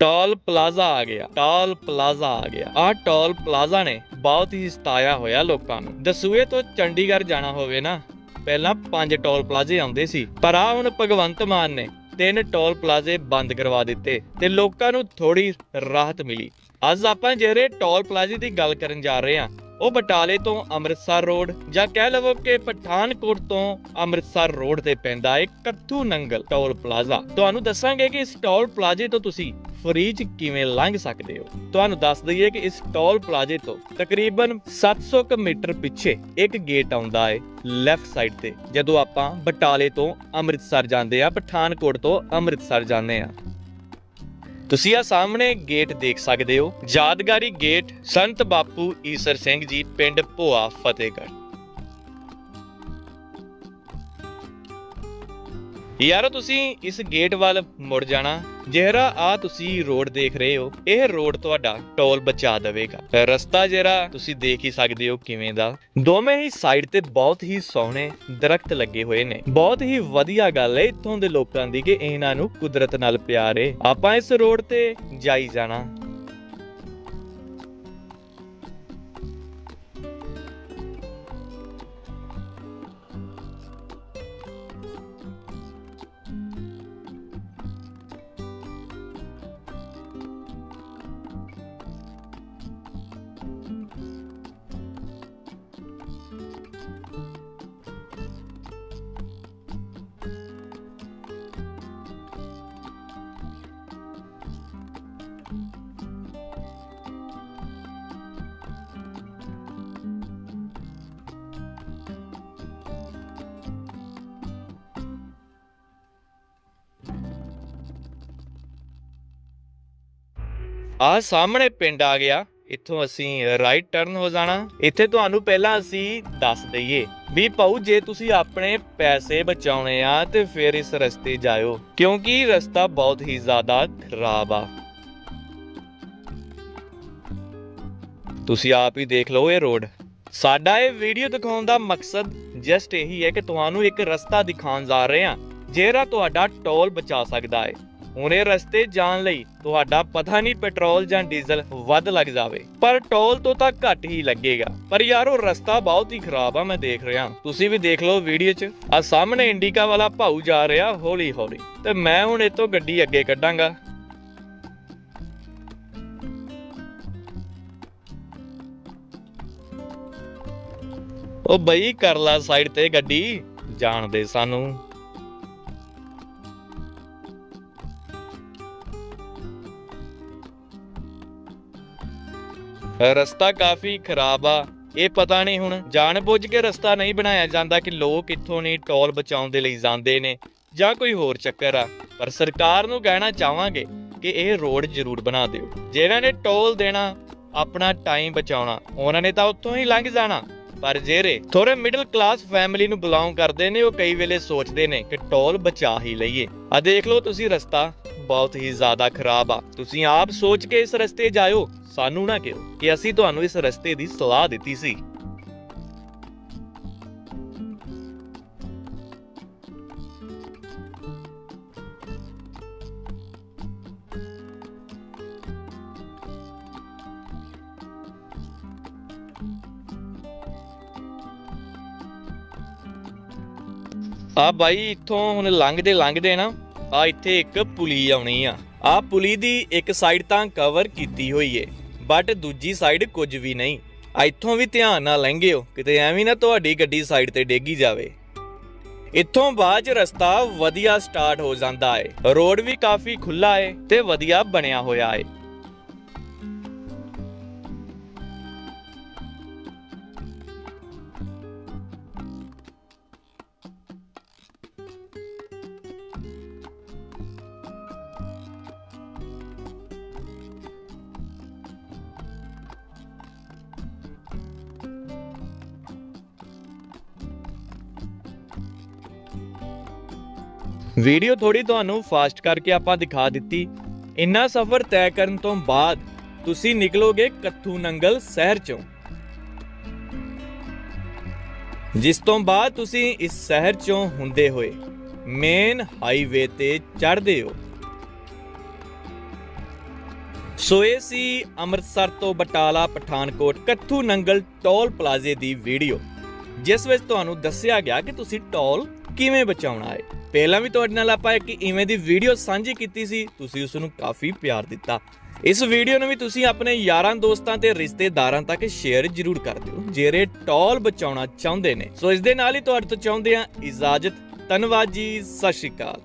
Toll plaza ਆ ਗਿਆ, toll plaza ਆ ਗਿਆ। ਆਹ ਟੋਲ ਪਲਾਜ਼ਾ ਨੇ ਬਹੁਤ ਹੀ ਸਤਾਇਆ ਹੋਇਆ ਲੋਕਾਂ ਨੂੰ। ਦਸੂਏ ਤੋਂ ਚੰਡੀਗੜ੍ਹ ਜਾਣਾ ਹੋਵੇ ਨਾ, ਪਹਿਲਾਂ ਪੰਜ ਟੋਲ ਪਲਾਜ਼ੇ ਆਉਂਦੇ ਸੀ, ਪਰ ਆ ਹੁਣ ਭਗਵੰਤ ਮਾਨ ਨੇ ਤਿੰਨ ਟੋਲ ਪਲਾਜ਼ੇ ਬੰਦ ਕਰਵਾ ਦਿੱਤੇ ਤੇ ਲੋਕਾਂ ਨੂੰ ਥੋੜੀ ਰਾਹਤ ਮਿਲੀ। ਅੱਜ ਆਪਾਂ ਜਿਹੜੇ ਟੋਲ ਪਲਾਜ਼ੇ ਦੀ ਗੱਲ ਕਰਨ ਜਾ ਰਹੇ ਹਾਂ, ਉਹ ਬਟਾਲੇ ਤੋਂ ਅੰਮ੍ਰਿਤਸਰ ਰੋਡ ਜਾਂ ਕਹਿ ਲਵੋ ਕਿ ਪਠਾਨਕੋਟ ਤੋਂ ਅੰਮ੍ਰਿਤਸਰ ਰੋਡ ਤੇ ਪੈਂਦਾ ਹੈ ਕੱਥੂ ਨੰਗਲ ਟੋਲ ਪਲਾਜ਼ਾ। ਤੁਹਾਨੂੰ ਦੱਸਾਂਗੇ ਕਿ ਇਸ ਟੋਲ ਪਲਾਜ਼ੇ ਤੋਂ ਤੁਸੀਂ ਫਰੀ ਚ ਕਿਵੇਂ ਲੰਘ ਸਕਦੇ ਹੋ? ਤੁਹਾਨੂੰ ਦੱਸ ਦਈਏ ਕਿ ਇਸ ਟੋਲ ਪਲਾਜ਼ੇ ਤੋਂ ਤਕਰੀਬਨ 700 ਕੁ ਮੀਟਰ ਪਿੱਛੇ ਇੱਕ ਗੇਟ ਆਉਂਦਾ ਹੈ ਲੈਫਟ ਸਾਈਡ ਤੇ। ਜਦੋਂ ਆਪਾਂ ਬਟਾਲੇ ਤੋਂ ਅੰਮ੍ਰਿਤਸਰ ਜਾਂਦੇ ਆ ਪਠਾਨਕੋਟ ਤੋਂ ਅੰਮ੍ਰਿਤਸਰ ਜਾਂਦੇ ਆ ਤੁਸੀਂ ਆ ਸਾਹਮਣੇ ਗੇਟ ਦੇਖ ਸਕਦੇ ਹੋ। ਯਾਦਗਾਰੀ ਗੇਟ ਸੰਤ ਬਾਪੂ ਈਸਰ ਸਿੰਘ ਜੀ, ਪਿੰਡ ਭੋਆ, ਫਤਿਹਗੜ੍ਹ। ਯਾਰੋ, ਤੁਸੀਂ ਇਸ ਗੇਟ ਵੱਲ ਮੁੜ ਜਾਣਾ। ਜਿਹੜਾ ਆ ਤੁਸੀਂ ਰੋਡ ਦੇਖ ਰਹੇ ਹੋ। ਇਹ ਰੋਡ ਤੁਹਾਡਾ ਟੋਲ ਬਚਾ ਦੇਵੇਗਾ। ਰਸਤਾ ਜਿਹੜਾ ਤੁਸੀਂ ਦੇਖ ਹੀ ਸਕਦੇ ਹੋ ਕਿਵੇਂ ਦਾ। ਦੋਵੇਂ ਹੀ ਸਾਈਡ ਤੇ ਬਹੁਤ ਹੀ ਸੋਹਣੇ ਦਰਖਤ ਲੱਗੇ ਹੋਏ ਨੇ। ਬਹੁਤ ਹੀ ਵਧੀਆ ਗੱਲ ਹੈ ਇੱਥੋਂ ਦੇ ਲੋਕਾਂ ਦੀ ਕਿ ਇਹਨਾਂ ਨੂੰ ਕੁਦਰਤ ਨਾਲ ਪਿਆਰ। ਹੈ ਆਪਾਂ ਇਸ ਰੋਡ ਤੇ ਜਾਈ ਜਾਣਾ। ਆ ਸਾਹਮਣੇ ਪਿੰਡ ਆ ਗਿਆ। ਇੱਥੋਂ ਅਸੀਂ ਰਾਈਟ ਟਰਨ ਹੋ ਜਾਣਾ। ਇੱਥੇ ਤੁਹਾਨੂੰ ਪਹਿਲਾਂ ਅਸੀਂ ਦੱਸ ਦਈਏ ਵੀ ਭਾਊ, ਜੇ ਤੁਸੀਂ ਆਪਣੇ ਪੈਸੇ ਬਚਾਉਣੇ ਆ ਤੇ ਫਿਰ ਇਸ ਰਸਤੇ ਜਾਇਓ, ਕਿਉਂਕਿ ਰਸਤਾ ਬਹੁਤ ਹੀ ਜ਼ਿਆਦਾ ਖਰਾਬ ਆ। ਤੁਸੀਂ ਆਪ ਹੀ ਦੇਖ ਲਓ ਇਹ ਰੋਡ। ਸਾਡਾ ਇਹ ਵੀਡੀਓ ਦਿਖਾਉਣ ਦਾ ਮਕਸਦ ਜਸਟ ਇਹੀ ਹੈ ਕਿ ਤੁਹਾਨੂੰ ਇੱਕ ਰਸਤਾ ਦਿਖਾਉਣ ਜਾ ਰਹੇ ਹਾਂ, ਜਿਹੜਾ ਤੁਹਾਡਾ ਟੋਲ ਬਚਾ ਸਕਦਾ ਹੈ। ਹੁਣ ਇਹ ਰਸਤੇ ਜਾਣ ਲਈ ਤੁਹਾਡਾ ਪਤਾ ਨਹੀਂ ਪੈਟਰੋਲ ਜਾਂ ਡੀਜ਼ਲ ਵੱਧ ਲੱਗ ਜਾਵੇ। ਪਰ ਟੋਲ ਤੋਂ ਤਾਂ ਘੱਟ ਹੀ ਲੱਗੇਗਾ। ਪਰ ਯਾਰ ਉਹ ਰਸਤਾ ਬਹੁਤ ਹੀ ਖਰਾਬ ਆ, ਮੈਂ ਦੇਖ ਰਿਹਾ। ਤੁਸੀਂ ਵੀ ਦੇਖ ਲਓ ਵੀਡੀਓ 'ਚ। ਆ ਸਾਹਮਣੇ ਇੰਡੀਕਾ ਵਾਲਾ ਭਾਊ ਜਾ ਰਿਹਾ ਹੌਲੀ ਹੌਲੀ ਤੇ ਮੈਂ ਹੁਣ ਇਤੋਂ ਗੱਡੀ ਅੱਗੇ ਕੱਢਾਂਗਾ। ਉਹ ਬਈ, ਕਰ ਲਾ ਸਾਈਡ ਤੇ ਗੱਡੀ। ਜਾਣਦੇ ਸਾਨੂੰ। ਰਸਤਾ ਕਾਫੀ ਖਰਾਬ ਆ। ਇਹ ਪਤਾ ਨਹੀਂ ਹੁਣ ਜਾਣ ਬੁੱਝ ਕੇ ਰਸਤਾ ਨਹੀਂ ਬਣਾਇਆ ਜਾਂਦਾ ਕਿ ਲੋਕ ਇੱਥੋਂ ਨਹੀਂ ਟੋਲ ਬਚਾਉਣ ਦੇ ਲਈ ਜਾਂਦੇ ਨੇ ਜਾਂ ਕੋਈ ਹੋਰ ਚੱਕਰ ਆ। ਪਰ ਸਰਕਾਰ ਨੂੰ ਕਹਿਣਾ ਚਾਹਾਂਗੇ ਕਿ ਇਹ ਰੋਡ ਜ਼ਰੂਰ ਬਣਾ ਦਿਓ। ਜਿਹਨਾਂ ਨੇ ਟੋਲ ਦੇਣਾ, ਆਪਣਾ ਟਾਈਮ ਬਚਾਉਣਾ, ਉਹਨਾਂ ਨੇ ਤਾਂ ਉੱਥੋਂ ਹੀ ਲੰਘ ਜਾਣਾ। ਪਰ ਜਿਹੜੇ ਥੋੜੇ ਮਿਡਲ ਕਲਾਸ ਫੈਮਿਲੀ ਨੂੰ ਬਿਲੋਂਗ ਕਰਦੇ ਨੇ, ਉਹ ਕਈ ਵੇਲੇ ਸੋਚਦੇ ਨੇ ਕਿ ਟੋਲ ਬਚਾ ਹੀ ਲਈਏ। ਆ ਦੇਖ ਲਓ ਤੁਸੀਂ ਰਸਤਾ, ਬਹੁਤ ਹੀ ਜ਼ਿਆਦਾ ਖਰਾਬ ਆ। ਤੁਸੀਂ ਆਪ ਸੋਚ ਕੇ ਇਸ ਰਸਤੇ ਜਾਇਓ, ਸਾਨੂੰ ਨਾ ਕਿਹੋ ਕਿ ਅਸੀਂ ਤੁਹਾਨੂੰ ਇਸ ਰਸਤੇ ਦੀ ਸਲਾਹ ਦਿੱਤੀ ਸੀ। ਆ ਬਾਈ ਇੱਥੋਂ ਹੁਣ ਲੰਘਦੇ ਲੰਘਦੇ ਨਾ, ਆ ਇੱਥੇ ਇੱਕ ਪੁਲੀ ਆਉਣੀ ਆ। ਆ ਪੁਲੀ ਦੀ ਇੱਕ ਸਾਈਡ ਤਾਂ ਕਵਰ ਕੀਤੀ ਹੋਈ ਏ ਬਟ ਦੂਜੀ ਸਾਈਡ ਕੁਝ ਵੀ ਨਹੀਂ। ਇੱਥੋਂ ਵੀ ਧਿਆਨ ਨਾਲ ਲੰਘਿਓ, ਕਿਤੇ ਐਵੇਂ ਨਾ ਤੁਹਾਡੀ ਗੱਡੀ ਸਾਈਡ ਤੇ ਡੇਗੀ ਜਾਵੇ। ਇੱਥੋਂ ਬਾਅਦ 'ਚ ਰਸਤਾ ਵਧੀਆ ਸਟਾਰਟ ਹੋ ਜਾਂਦਾ ਏ। ਰੋਡ ਵੀ ਕਾਫੀ ਖੁੱਲਾ ਏ ਤੇ ਵਧੀਆ ਬਣਿਆ ਹੋਇਆ ਏ। ਵੀਡੀਓ ਥੋੜੀ ਤੁਹਾਨੂੰ ਫਾਸਟ ਕਰਕੇ ਆਪਾਂ ਦਿਖਾ ਦਿੱਤੀ। ਇੰਨਾ ਸਫ਼ਰ ਤੈਅ ਕਰਨ ਤੋਂ ਬਾਅਦ ਤੁਸੀਂ ਨਿਕਲੋਗੇ ਕੱਥੂ ਨੰਗਲ ਸ਼ਹਿਰ ਚੋਂ। ਜਿਸ ਤੋਂ ਬਾਅਦ ਤੁਸੀਂ ਇਸ ਸ਼ਹਿਰ ਚੋਂ ਹੁੰਦੇ ਹੋਏ ਮੇਨ ਹਾਈਵੇ ਤੇ ਚੜ੍ਹਦੇ ਹੋ। ਸੋ ਇਹ ਸੀ ਅੰਮ੍ਰਿਤਸਰ ਤੋਂ ਬਟਾਲਾ, ਪਠਾਨਕੋਟ, ਕੱਥੂ ਨੰਗਲ ਟੋਲ ਪਲਾਜ਼ੇ ਦੀ ਵੀਡੀਓ, ਜਿਸ ਵਿੱਚ ਤੁਹਾਨੂੰ ਦੱਸਿਆ ਗਿਆ ਕਿ ਤੁਸੀਂ ਟੋਲ ਕਿਵੇਂ ਬਚਾਉਣਾ ਹੈ? ਪਹਿਲਾਂ ਵੀ ਤੁਹਾਡੇ ਨਾਲ ਆਪਾਂ ਇੱਕ ਇਵੇਂ ਦੀ ਵੀਡੀਓ ਸਾਂਝੀ ਕੀਤੀ ਸੀ, ਤੁਸੀਂ ਉਸ ਨੂੰ ਕਾਫੀ ਪਿਆਰ ਦਿੱਤਾ। ਇਸ ਵੀਡੀਓ ਨੂੰ ਵੀ ਤੁਸੀਂ ਆਪਣੇ ਯਾਰਾਂ ਦੋਸਤਾਂ ਤੇ ਰਿਸ਼ਤੇਦਾਰਾਂ ਤੱਕ ਸ਼ੇਅਰ ਜ਼ਰੂਰ ਕਰ ਦਿਓ, ਜਿਹੜੇ ਟੋਲ ਬਚਾਉਣਾ ਚਾਹੁੰਦੇ ਨੇ। ਸੋ ਇਸ ਦੇ ਨਾਲ ਹੀ ਤੁਹਾਡੇ ਤੋਂ ਚਾਹੁੰਦੇ ਆ ਇਜਾਜ਼ਤ। ਧੰਨਵਾਦ ਜੀ, ਸਤਿ ਸ਼੍ਰੀ ਅਕਾਲ।